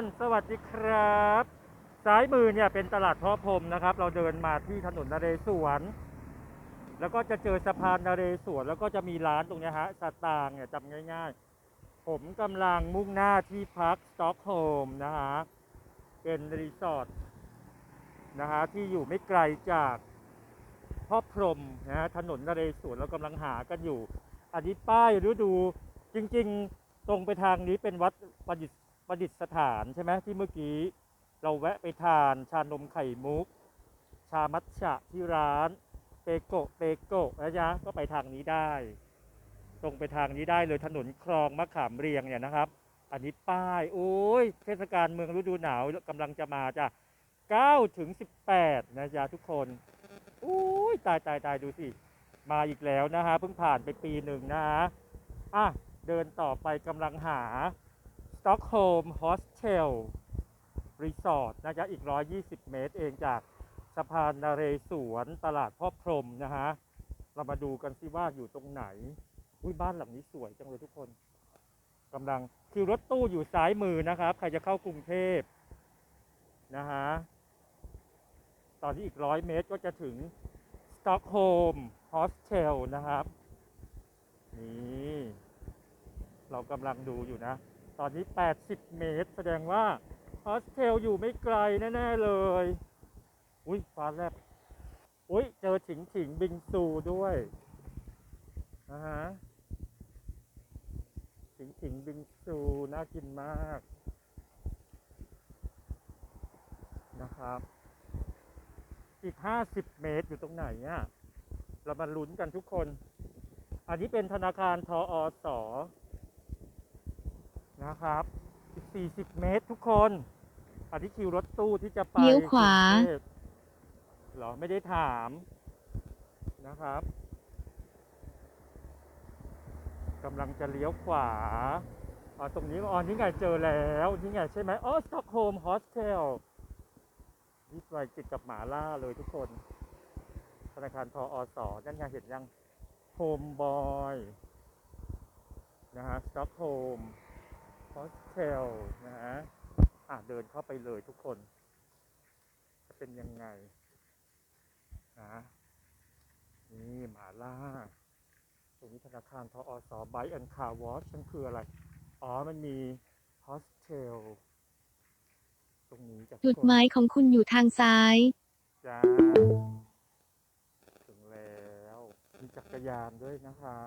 นสวัสดีครับ ซ้ายมือเนี่ยเป็นตลาดพ่อพรมนะครับ เราเดินมาที่ถนนนเรศวร แล้วก็จะเจอสะพานนเรศวรแล้วก็จะมีร้านตรงนี้ฮะสตางเนี่ยจำง่าย ๆ ผมกำลังมุ่งหน้าที่พักสต็อกโฮมนะฮะเป็นรีสอร์ทนะฮะที่อยู่ไม่ไกลจากพ่อพรมนะฮะถนนนเรศวรเรากำลังหากันอยู่ อันนี้ป้ายฤดูจริง ๆ ตรงไปทางนี้เป็นวัดประดิษฐ์ ประดิษฐานใช่ไหมที่เมื่อกี้ เราแวะไปทานชานมไข่มุก ชามัทฉะที่ร้าน เปโกะเปโกะนะจ๊ะก็ไปทางนี้ได้ ตรงไปทางนี้ได้เลยถนนคลองมะขามเรียงเนี่ยนะครับ อันนี้ป้ายโอ้ยเทศกาลเมืองฤดูหนาวกำลังจะมาจ้ะ9ถึง18นะจ๊ะทุกคนอุ้ยตายตายตายดูสิ มาอีกแล้วนะฮะเพิ่งผ่านไปปีหนึ่งนะฮะอะเดินต่อไปกำลังหา Stockholm Hostel Resort นะจ๊ะอีก 120 เมตรเองจากสะพานนาเรศวรตลาดพ่อพรมนะฮะ เรามาดูกันสิว่าอยู่ตรงไหน อุ้ยบ้านหลังนี้สวยจังเลยทุกคนกำลังคือรถตู้อยู่ซ้ายมือนะครับ ใครจะเข้ากรุงเทพนะฮะ ตอนนี้อีกร้อยเมตรก็จะถึงสต็อกโฮมโฮสเทลนะครับ นี่ เรากำลังดูอยู่นะ ตอนนี้ 80 เมตร แสดงว่าโฮสเทลอยู่ไม่ไกลแน่ ๆ เลย อุ้ยฟ้าแลบอุ้ยเจอถิงถิงบิงซูด้วยนะฮะถิงถิงบิงซู น่ากินมาก นะครับ อีก 50 เมตรอยู่ตรงไหนเนี่ยเรามาลุ้นกันทุกคน อันนี้เป็นธนาคารทออสอ นะครับอีก40 เมตรทุกคนอันนี้คิวรถตู้ที่จะไปเลี้ยวขวา กรุงเทพเหรอไม่ได้ถามนะครับกำลังจะเลี้ยวขวาอ๋อตรงนี้อ๋อนี่ไงเจอแล้วนี่ไงใช่ไหมอ๋อสต็อกโฮมโฮสเทลนี่ไปติดกับหมาล่าเลยทุกคน ธนาคารทออสอนั่นไงเห็นยังโฮมบอยนะฮะสต็อกโฮมโฮ สเทลนะฮะอะเดินเข้าไปเลยทุกคน จะเป็นยังไงนะนี่หมาล่า ตรงนี้ธนาคารทออสอไบแอนคาร์วอชนั่นคืออะไร อ๋อ มันมีโฮสเทลตรงนี้จากจุดหมายของคุณอยู่ทางซ้าย จ้า ถึงแล้ว มีจักรยานด้วยนะคะ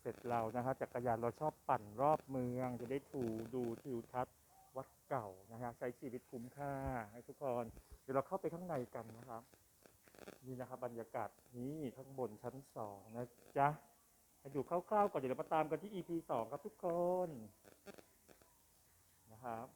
เสร็จเรานะครับจักรยานเราชอบปั่นรอบเมือง จะได้ถูดูทิวทัศน์วัดเก่านะฮะใช้ชีวิตคุ้มค่าให้ทุกคนเดี๋ยวเราเข้าไปข้างในกันนะครับ นี่นะครับบรรยากาศนี่ข้างบนชั้นสองนะจ๊ะให้ดูคร่าวๆก่อนเดี๋ยวเรามาตามกันที่ EP สองครับทุกคนนะครับ